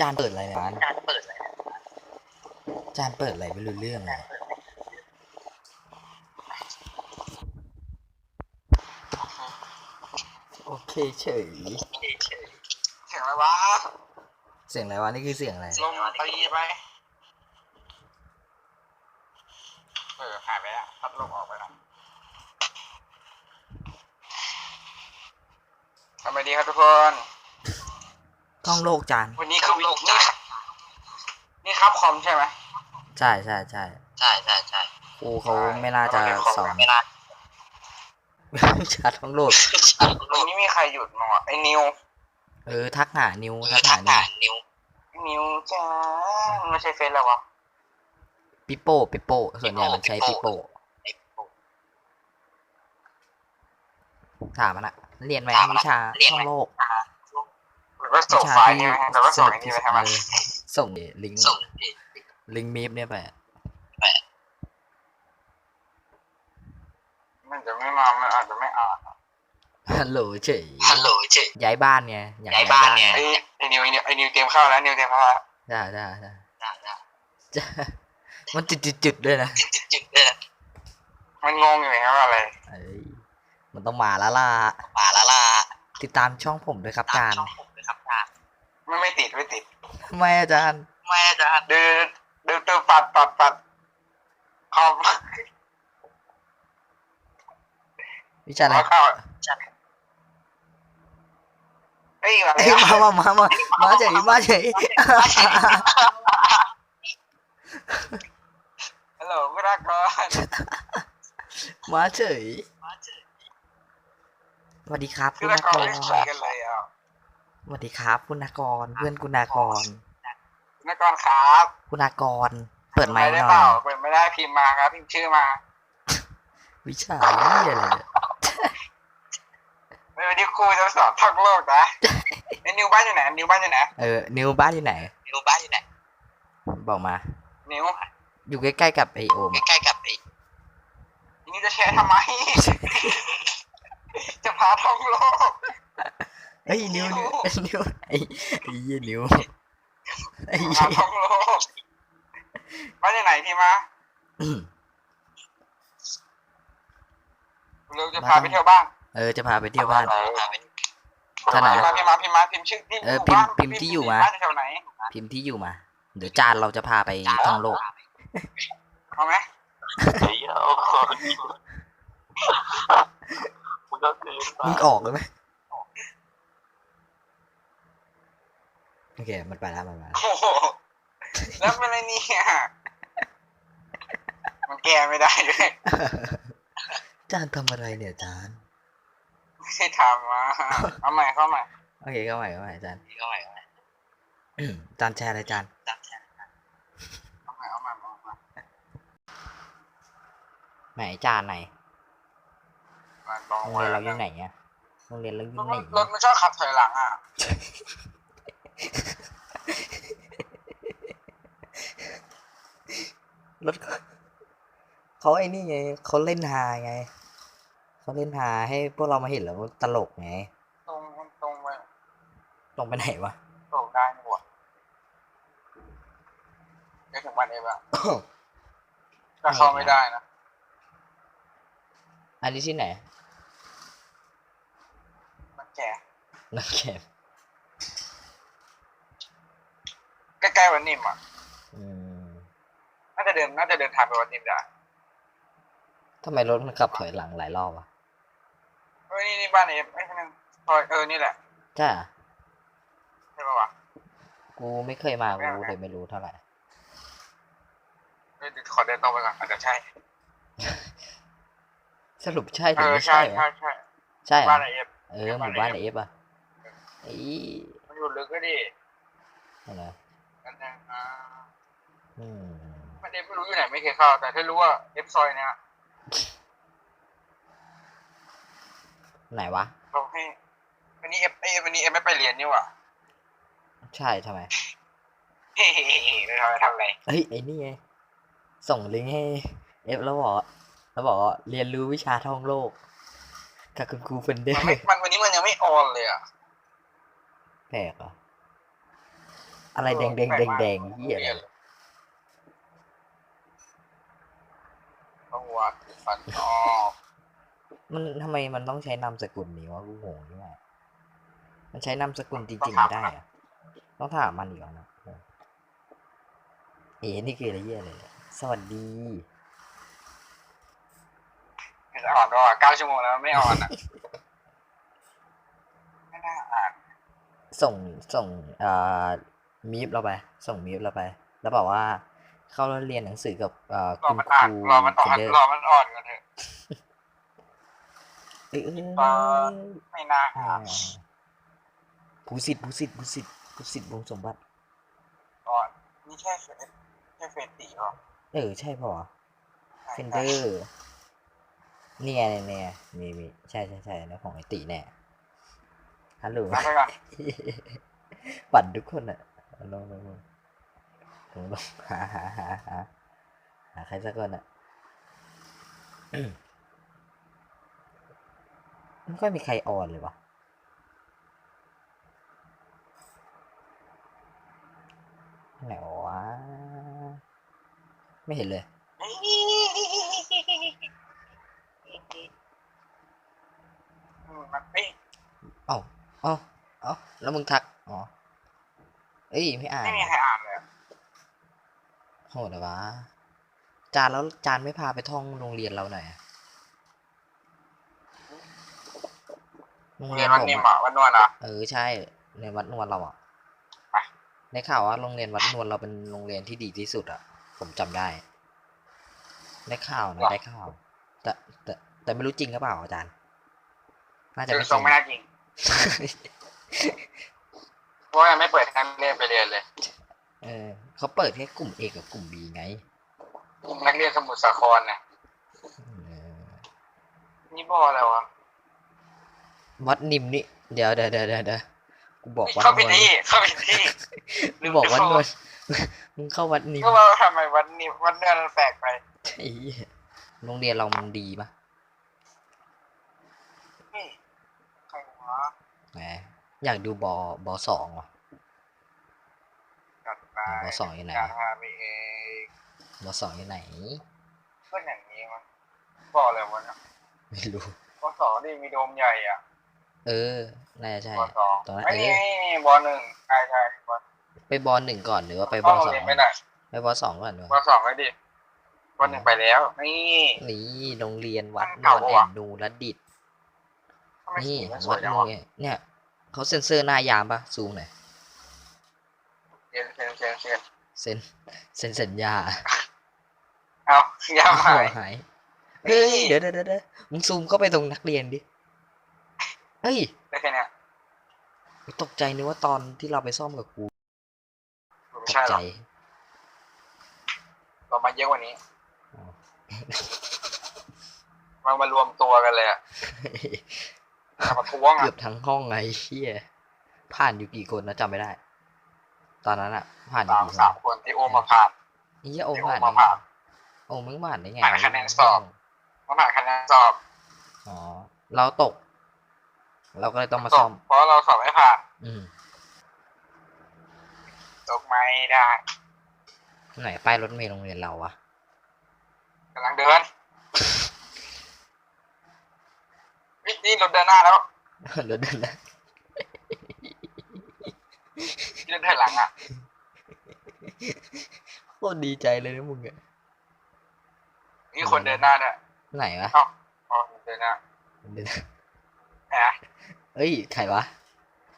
จานเปิดอะไรเนี่ยร้านการเปิดเลยจานเปิดอะไรไม่รู้เรื่องเลยโอเคเฉยเสียงอะไรวะเสียงอะไรวะนี่คือเสียงอะไรลมตีไป เออหายไปแล้วพัดลมออกไปแล้ วทำไมดีครับทุกคนท่องโลกจานวันนี้คือวินี่ครับนี่ครับคอมใช่ไหมใช่ใช่ใช่ใช่ใช่ใช่ครูเขาไม่น่าจะสอนไม่น่าวิชาท่องโลกวันนี้มีใครหยุดมั้งวะไอ้นิวเออทักหานิวทักหานิวนิวนิวจ้าไม่ใช่เฟซแล้ววะปิโป้ปิโป้ส่วนใหญ่มันใช้ปิโป้ถามมันอะ เรียนไหมวิชาท่องโลกหรือว่าส่งไฟล์ใช่ไหมหรือว่าส่งไอ้นี่ไปทำไมเออส่งดิลิงก์ส่งลิงก์มีฟเนี่ยไปมันจะไม่มามันอาจจะไม่อ่านฮัลโหลเฉยฮัลโหลเจ๊ย้ายบ้านไงอยากย้ายบ้านเนี่ยไอ้ไอ้นิวไอ้นิวไอ้นิวเตรียมเข้าแล้วนิวเตรียมเข้าแล้วได้ได้ได้ได้ได้จะมันจุดจุดจุดๆๆด้วยนะจุดจุดเลยมันงงอยู่ไงว่าอะไรเอ้ย มันต้องมาแล้วล่ะมาแล้วล่ะติดตามช่องผมด้วยครับอาจารย์ผมเลยครับจานไม่ไม่ติดไม่ติดไม่อาจารย์ไม่จะเดือดเดือดตัวปัดปัดปัดคอมวิชาอะไรเข้าเฮ้ยอะไรเอ้ยมามามามามาเฉยมาเฉยฮัลโหลคุณรักก่อนมาเฉยส วัสดีครับคุคุณณรันากก่อนรไม่คุยกันเลยอะสวัสดีครับ คุณนากรเพื่อนคุณนากรคุณรักก่อนครับคุณนากร เปิดไมค์หได้น่เปอล่ายเปิดไม่ได้พิมพ์มาครับพิมพ์ชื่อมาวิชาเหี้ยอะไรเนี่ยไม่วันนี้ครูจะสอนท่องโลกนะไอ้นิวบ้านอยู่ไหนนิวบ้านอยู่ไหนเออนิวบ้านอยู่ไหน นิวบ้านอยู่ไหนบอกมา นิวอยู่ใกล้ๆกับไอโอมอะใกล้ๆกับไอ้นี่จะแชร์ทำไม จะพาท่องโลกเฮ้ยนิวนิวนิวไอ้ไอ้เหี้ยนิวไอ้พาเหี้ยท่องโลกบ้านอยู่ไหนพี่มาอืมเราจะพาไปเที่ยวบ้านเออจะพาไปเที่ยวบ้านท่าไหนพี่มาพี่มาพิมพ์ชื่อพี่เออพิมพ์พิมพ์ที่อยู่มาบ้านแถวไหนพิมพ์ที่อยู่มา เดี๋ยวจานเราจะพาไปท่องโลกเอาไหมเฮ้ยเอามึง ก็คือมึงออกเลยไหมโอเค มันไปแล้วมันไปแล้วโอ้โหแล้วเป็นอะไรเนี่ยมันแก้ไม่ได้ด้วยจานทำอะไรเนี่ยจานไม่ได้ทำมาเอาใหม่เข้าใหม่โอเคเข้าใหม่เข้าใหม่จานเข้าใหม่เข้าใหม่อืมจานแชร์อะไรจานเอาใหม่เอาใหม่เอาใหม่ไหนจานไหน มาลองโรงไว้เรียนเราอยู่ไหนอะโรงเรียนเราอยู่รถไหนรถมันชอบขับถอยหลังอะรถเขาเขาไอ้นี่ไงเขาเล่นฮาไงเขาเล่นฮาให้พวกเรามาเห็นแล้วตลกไง ตรงตรงไปตรงไปไหนวะตรงได้นี่หว่าจะถึงวันเอฟอะแต่เข้าไม่ได้นะ อันนี้ที่ไหนมันแก่ นักแข่งใกล้ๆวันนิมอะอืมน่าจะเดินน่าจะเดินทางไปวันนิมได้ทำไมรถมันขับถอยหลังหลายรอบวะเฮ้ยนี่นี่บ้านเอฟไอ้ยนึงซอยเออนี่แหละใช่อะใช่ปะวะกูไม่เคยมากูเลยไม่รู้เท่าไหร่เฮ้ยเดี๋ยวขอเดินตรงไปก่อนอาจจะใช่ สรุปใช่หเอรืออไม่ใช่ใช่วะใช่ใช่ใช่เหรบ้าอนเอฟเออหมู่บ้านเอฟอะ ไอ้มันอยู่ลึกก็ดิอะไรกันนะอ่าอืมมันเอฟไม่รู้อยู่ไหนไม่เคยเข้า แต่ถ้ารู้ว่าเอฟซอยเนี่ยไหนวะเราให้วันนี้เอฟเอวันนี้เอฟไม่ไปเรียนนี่หว่าใช่ทำไมเฮ้ยไปทำอะไรทำอะไรเฮ้ยไอ้นี่ไงส่งลิงก์ให้เอฟแล้วบอกแล้วบอกว่าเรียนรู้วิชาท่องโลกกับคุณครูเฟนเดอมันร์ไม่มันวันนี้มันยังไม่ออนเลยอะ แปลกเหรออะไรแดงแดงแดงแดงเหี้ยอะไรประวัติฟันออกมันทำไมมันต้องใช้นามสกุลนี้วะกูงงนี่แหละมันใช้นามสกุลจริงๆไม่ได้อะต้องถามมันอีกเหรอนะเอ๋นี่คืออะไรเหี้ยอะไรเนี่ยสวัสดีจะอ่อนด้วยเก้าชั่วโมงแล้วไม่ออนอะไม่น่าอ่าน ส่งส่งเอ่อมีฟเราไป ส่งมีฟเราไป แล้วบอกว่าเข้าเรียนหนังสือกับเอ่อรอคุณมันคอ่านรูรอมันอ่อเฟนนเดอร์รอมันอ่อนกันเถอะเอ้ยเอ้ยเออไม่น่าอ่านผู้สิทธิ์ผู้สิทธิ์ผู้สิทธิ์ผู้สิทธิ์วงสมบัติอ่อนนี่แค่เฟสแค่เฟสตีหรอเออใช่ป่ะเฟนเดอร์นี่ไงเนี่ยเนี่ยมีมีใช่ใช่ใช่แล้วของไอติแน่ ฮัลโหลมาไปก่อนปั่นทุกคนอะลงลงลงลงลงหาหาหาหาหาใครสักคนอะไม่ค่อยมีใครออนเลยวะไหนวะไม่เห็นเลยอืมมันไม่เอ้า เอ้าเอ้าแล้วมึงทัก อ๋อ เอ้ยไม่อ่านไม่มีใครอ่านเลยอะโหดเหรอวะ จานแล้วจานไม่พาไปท่องโรงเรียนเราหน่อยอะโรงเรีเรียยนนวันผมนี้หอะมาวันนวลอะเออใช่ในวัดนวลเราอะไป ได้ข่าวว่าโรงเรียนวัดนวลเราเป็นโรงเรียนที่ดีที่สุดอะ ผมจำได้ ได้ข่าวนะได้ข่าว แต่แต่แต่ไม่รู้จริงหรือเปล่าอาจารย์ น่าจะคือไม่จทรริงงไม่น่าจริง เพราะว่ายังไม่เปิดการเรียนไปเรียนเลย เออเขาเปิดแค่กลุ่ม A กับกลุ่ม B ไงนักเรียนสมุทรสาครเนี่ยเออนี่บออะไรวะวัดนิมนี่เดี๋ยวเดี๋ยวเดี๋ยวเดี๋ยวเดี๋ยวกูบอกวัดเข้านไปวลที่เข้าไปที่กูบอกวัดนวลมึงเข้าวัดนิมก็ว่าทำไมวันนี้วันเดือนมันแปลกไปไอ้เหี้ยโรงเรียนเรามันดีปะ นี่ใครวะ แหมอยากดูบอบอสองว่ะจัดไปบอสองอยู่ไหนการพาไปเองบอสองอยู่ไหนเพื่อนอย่างนี้มั้งบออะไรวะเนี่ยไม่รู้บอสองนี่มีโดมใหญ่อะ เออน่าจะใช่บอสองตรงนั้นไอ้นี่เออนี่นี่บอหนึ่งใช่ใช่บอไปบอหนึ่งก่อนหรือว่าไปบเข้าอโรงสอเรียงนไม่ได้ไปบอสองก่อนดีกบอว่าสองไว้ดิบอหนึ่งไปแล้ว นี่นี่โรงเรียนวัดนเก่าวลปะแอวะนนูรดิตทำไม นี่สีมันสวัวดยจังนูวะไงเนี่ยเขาเซ็นเซอร์หน้ายามปะซูมหน่อยเรียนเรียนเรียนเรียนเซ็นเซ็นสัญญาเอายาวหายหายเฮ้ยเดี๋ยวเดี๋ยวเดี๋ยวเดี๋ยวมึงซูมเข้าไปตรงนักเรียนดิเฮ้ยได้แค่เนี้ยตกใจนึกว่าตอนที่เราไปซ่อมกับครูไม่ตกใช่หรใจอกเรามาเยอะกว่านี้อ๋อมันมารวมตัวกันเลยอะมา ประท้วงเกือะอบทั้งห้องไงเชี่ยผ่านอยู่กี่คนนะจำไม่ได้ ตอนนั้นอะผ่านอยู่สามกี่คนสามคนที่โอมมาผ่านเฮียโอมที่โอผ่านมาได้ไงผ่านโอมมึงผ่านได้ไงผ่านคะแนนสอบ มาผ่านคะแนนสอบอ๋อเราตก เราก็เลยต้องมาตซ่อกมเพราะเราสอบไม่ผ่านอืมตกไม่ได้ไหนป้ายรถเมล์โรงเรียนเราวะกำลังเดิน วินี่รถเดินหน้าแล้วรถเดินแล้วเดินถอยหลังอะโคตรดีใจเลยนะมึงอะนี่คนเดินหน้าเนี่ยไหนวะเอ้าอ๋อเดินหน้าเดินแหมเอ้ยใครวะ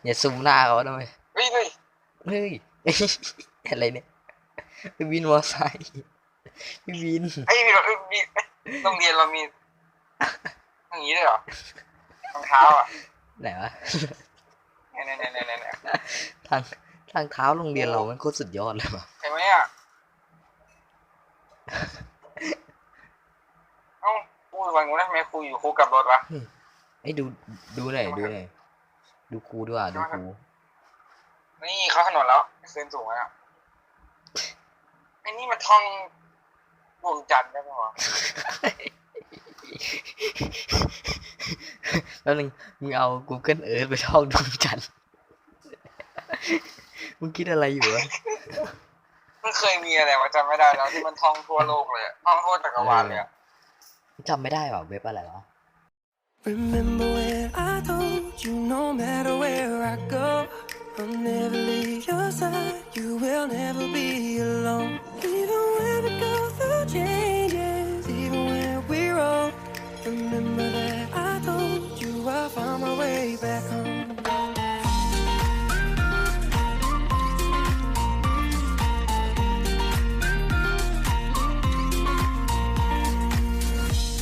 อย่าซูมหน้าเขาทำไมเฮ้ยเฮ้ยเฮ้ยอะไรเนี่ยพี่วินมอไซค์พี่วินเฮ้ยมีเรามีโรงเรียนเรามี อย่างนี้ด้วยเหรอรองเท้าอะไหนวะเนี่ยเนี่ยเนี่ยเนี่ยเนี่ยทางทางเท้าโรงเรียนเรามันโคตรสุดยอดเลยว่ะเห็นไหมอะเอ้าพูดวันกูนะทำไมครูอยู่ครูกลับรถวะไอ้ยดูดูหน่อยดูหน่อยดูครูด้วยอะดูครูนี่เขาถนนแล้วเส้นสูงแล้วไอ้นี่มันท่องดวงจันทร์ได้ปะวะ แล้วนึงมึงเอา Google Earth ไปท่องดวงจันทร์มึงคิดอะไรอยู่วะมันเคยมีอะไรวะจำไม่ได้แล้วที่มันท่องทั่วโลกเลยท่องทั่วจักรวาลเลยอะจำไม่ได้หรอเว็บอะไรวะ Remember when I told you no matter where I go, I'll never leave your side, you will never be alone.